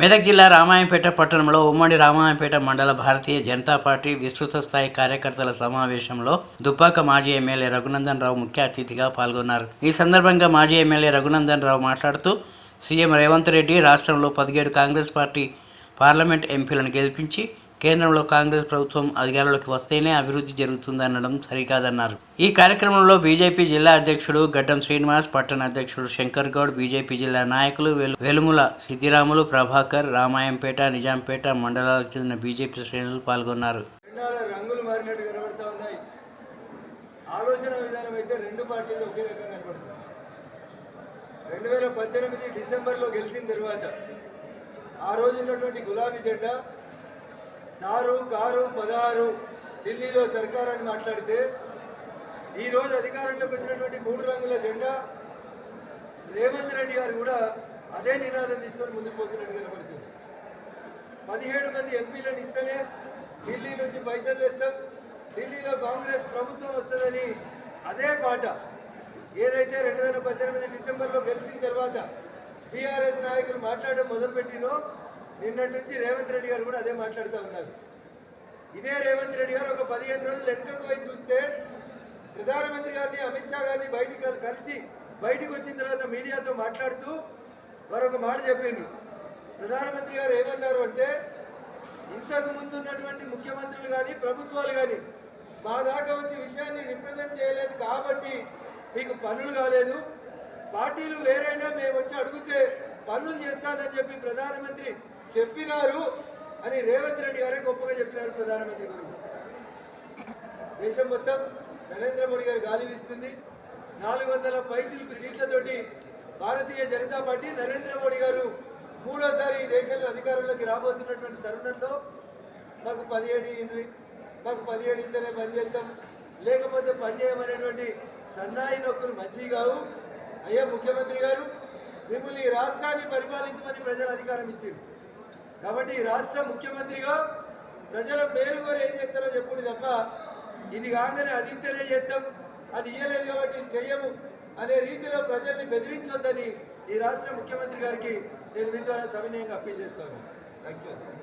మెదక్ జిల్లా రామాయంపేట పట్టణంలో ఉమ్మడి రామాయంపేట మండల భారతీయ జనతా పార్టీ విస్తృత స్థాయి కార్యకర్తల సమావేశంలో దుబ్బాక మాజీ ఎమ్మెల్యే రఘునందన్ రావు ముఖ్య అతిథిగా పాల్గొన్నారు. ఈ సందర్భంగా మాజీ ఎమ్మెల్యే రఘునందన్ రావు మాట్లాడుతూ సీఎం రేవంత్ రెడ్డి రాష్ట్రంలో పదిహేడు కాంగ్రెస్ పార్టీ పార్లమెంట్ ఎంపీలను గెలిపించి కేంద్రంలో కాంగ్రెస్ ప్రభుత్వం అధికారంలోకి వస్తేనే అభివృద్ధి జరుగుతుందనడం సరికాదన్నారు. ఈ కార్యక్రమంలో బీజేపీ జిల్లా అధ్యక్షుడు గడ్డం శ్రీనివాస్ పట్టణ అధ్యక్షుడు శంకర్ గౌడ్ బీజేపీ జిల్లా నాయకులు వెలు- వెలుముల సిద్దిరాములు ప్రభాకర్ రామాయంపేట నిజాంపేట మండలాలకు చెందిన బీజేపీ శ్రేణులు పాల్గొన్నారు. రంగులు మారినట్టు కనబడతా ఉన్నాయి. ఆలోచన విధానం అయితే రెండు పార్టీలు ఒకే రకంగా కనబడుతుంది రెండు వేల పద్దెనిమిది డిసెంబర్లో గెలిచిన తర్వాత ఆ రోజు ఉన్నటువంటి గులాబీ జెండా సారు కారు పదహారు ఢిల్లీలో సర్కార్ అని మాట్లాడితే ఈరోజు అధికారంలోకి వచ్చినటువంటి మూడు రంగుల జెండా రేవంత్ రెడ్డి గారు కూడా అదే నినాదం తీసుకొని ముందుకు పోతున్నట్టు కనబడుతుంది. పదిహేడు మంది ఎంపీలను ఇస్తేనే ఢిల్లీ నుంచి పైసలు వేస్తాం ఢిల్లీలో కాంగ్రెస్ ప్రభుత్వం వస్తుందని అదే పాట ఏదైతే రెండు వేల పద్దెనిమిది డిసెంబర్లో గెలిచిన తర్వాత బీఆర్ఎస్ నాయకులు మాట్లాడడం మొదలుపెట్టినో నిన్నటి నుంచి రేవంత్ రెడ్డి గారు కూడా అదే మాట్లాడుతూ ఉన్నారు. ఇదే రేవంత్ రెడ్డి గారు ఒక పదిహేను రోజులు వెనుకకు పోయి చూస్తే ప్రధానమంత్రి గారిని అమిత్ షా గారిని బయటికి కలిసి బయటికి వచ్చిన తర్వాత మీడియాతో మాట్లాడుతూ మరొక మాట చెప్పిండ్రు ప్రధానమంత్రి గారు ఏమన్నారు అంటే ఇంతకు ముందు ఉన్నటువంటి ముఖ్యమంత్రులు కానీ ప్రభుత్వాలు కానీ మా దాకా వచ్చే విషయాన్ని రిప్రజెంట్ చేయలేదు కాబట్టి మీకు పనులు కాలేదు. పార్టీలు వేరైనా మేము వచ్చి అడిగితే పనులు చేస్తానని చెప్పి ప్రధానమంత్రి చెప్పినారు అని రేవంత్ రెడ్డి గారే గొప్పగా చెప్పినారు ప్రధానమంత్రి గురించి. దేశం మొత్తం నరేంద్ర మోడీ గారు గాలి వీస్తుంది. నాలుగు వందల పైచిలకు సీట్లతోటి భారతీయ జనతా పార్టీ నరేంద్ర మోడీ గారు మూడోసారి ఈ దేశంలో అధికారంలోకి రాబోతున్నటువంటి తరుణంలో మాకు పదిహేడు మాకు పదిహేడు ఇంతనే పనిచేద్దాం లేకపోతే పనిచేయమనేటువంటి సన్నాయి నొక్కులు మంచివి కావు. అయ్యా ముఖ్యమంత్రి గారు మిమ్మల్ని రాష్ట్రాన్ని పరిపాలించమని ప్రజలు అధికారం ఇచ్చింది కాబట్టి ఈ రాష్ట్ర ముఖ్యమంత్రిగా ప్రజల మేలు కోరి ఏం చేస్తారో చెప్పుడు తప్ప ఇది కాగానే అది ఇస్తేనే చేద్దాం. అది ఇయ్యలేదు కాబట్టి చెయ్యము అనే రీతిలో ప్రజల్ని బెదిరించొద్దని ఈ రాష్ట్ర ముఖ్యమంత్రి గారికి నేను మీ ద్వారా సవినయంగా అప్పీల్ చేస్తాను. Thank you